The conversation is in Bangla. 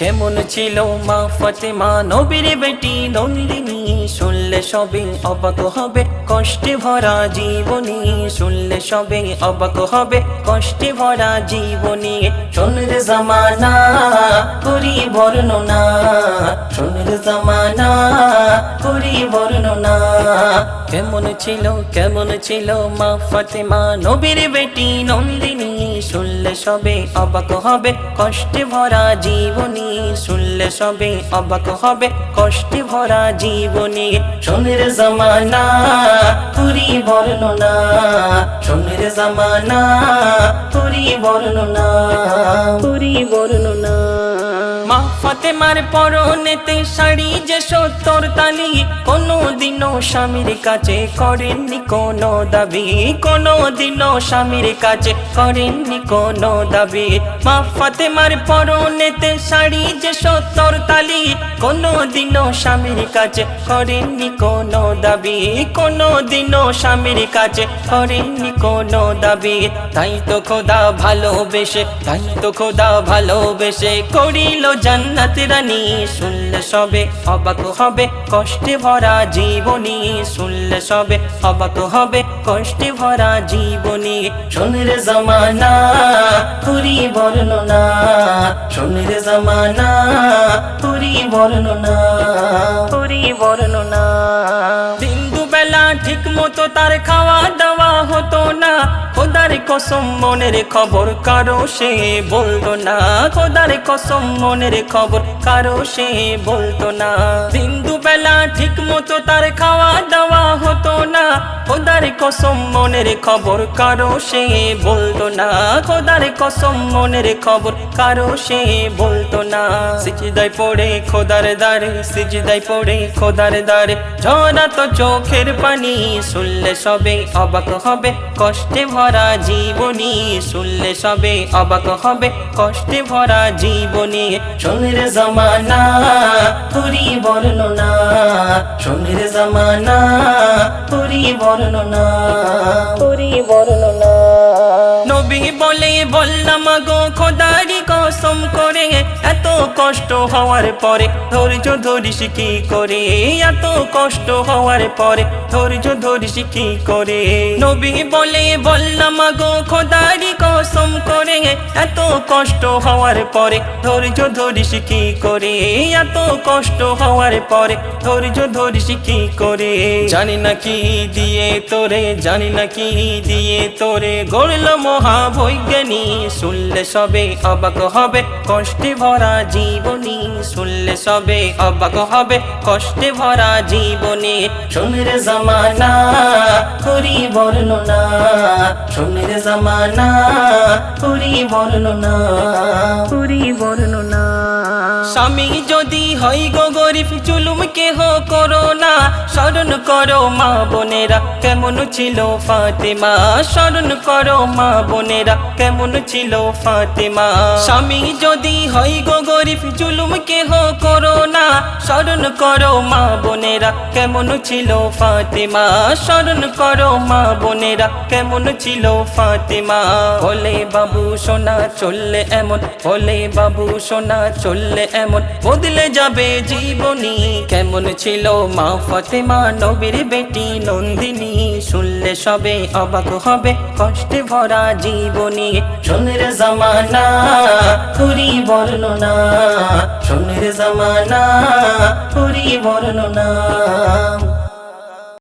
কেমন ছিল মা ফতেমা? নবীর বেটি নন্দিনী সবে অবাক হবে, কষ্টে ভরা জীবনী শুনলে সবে অবাক হবে, কষ্টে ভরা জীবনী। সোনের জামানা করি বর্ণনা। সোনের জামানা করি বর্ণনা। কেমন ছিল কেমন ছিল মা ফতেমা? নবীর বেটি নন্দিনী শুনলে সবে অবাক হবে, কষ্টে ভরা জীবনী। শুনলে সবে অবাক হবে, কষ্টে ভরা জীবনী। সোনের জামানা তুরি বর্ণনা। সোনের জামানা তুরি বর্ণনা তুরি বর্ণনা। মা ফাতেমার পরনেতে শাড়ি যে সত্তর তালি কোনো দিনও স্বামীর কাছে করেননি কোনো দাবি কোনো দিনও স্বামীর কাছে করেননি কোনো দাবি। মা ফাতেমার পরনেতে শাড়ি যে সত্তর তালি কোনো দিনও স্বামীর কাছে করেননি কোনো দাবি কোনো দিনও স্বামীর কাছে করেননি কোনো দাবি। তাই তো খোদা ভালোবেসে, তাই তো খোদা ভালোবেসে করিল জান্নাত শুনলে সবে অবাক হবে, কষ্টে ভরা জীবনী। শুনলে সবে অবাক হবে, কষ্টে ভরা জীবনী। জামানা করি বর্ণনা। সোনের জামানা করি বর্ণনা। করি বর্ণনা। ঠিক মতো তার খাওয়া দাওয়া হতো না। খোদার কসম, মনের খবর কারও সে বলতো না। খোদার কসম, মনের খবর কারও সে বলতো না। ঠিক মতো তার খাওয়া দাওয়া হতো না। খোদার কসম মনের খবর কারও সে বলতো না। খোদার কসম মনের খবর কারও সে বলতো না। সিজদায় পড়ে খোদার দারে সিজদায় পড়ে খোদার দারে ঝরা তো চোখের পানি, শুনলে সবে অবাক হবে। কষ্টে ভরা জীবনী, শুনলে সবে অবাক হবে। কষ্টে ভরা জীবনী সোনের জামানা করি বর্ণনা। সোনের জামানা করি বর্ণনা। বর্ণনা। নবী বলে বললাম গো খোদারি কসম করে এত কষ্ট হওয়ার পরে ধৈর্য ধরিস কি করে? এত কষ্ট হওয়ার পরে ধৈর্য ধরিস কি করে? নবী বলে বললাম গো খোদারি এত কষ্ট হওয়ার পরে, ধৈর্য ধরিস কি করে? এত কষ্ট হওয়ার পরে, ধৈর্য ধরিস কি করে? জানি না কি দিয়ে তোরে, জানি না কি দিয়ে তোরে গড়ল মহাবৈজ্ঞানী শুনলে সবে অবাক হবে, কষ্টে ভরা জীবনী। শুনলে সবে অবাক হবে, কষ্টে ভরা জীবনী। সোনের জামানা করি বর্ণনা। সোনের জামানা করি বর্ণনা। করি বর্ণনা। স্বামী যদি হয় গো গরিব চুলুম কেহ করো না। স্মরণ করো মা বোনেরা, কেমন ছিল ফাতেমা? স্মরণ করো মা বোনেরা, কেমন ছিল ফাতেমা? স্বামী যদি হয় গো গরিব চুলুম কেহ করো না। স্মরণ করো মা বোনেরা, কেমন ছিল ফাতেমা? স্মরণ করো মা বোনেরা, কেমন ছিল ফাতেমা? বলে বাবু, সোনা চললে এমন। বলে বাবু, সোনা চললে এমন। বদলে যাবে জীবনী, কেমন ছিল মা ফাতেমা? নবীর বেটি নন্দিনী, শুনলে সবে অবাক হবে কষ্টে ভরা জীবনী। সোনের জামানা করি বর্ণনা, সোনের জামানা করি বর্ণনা।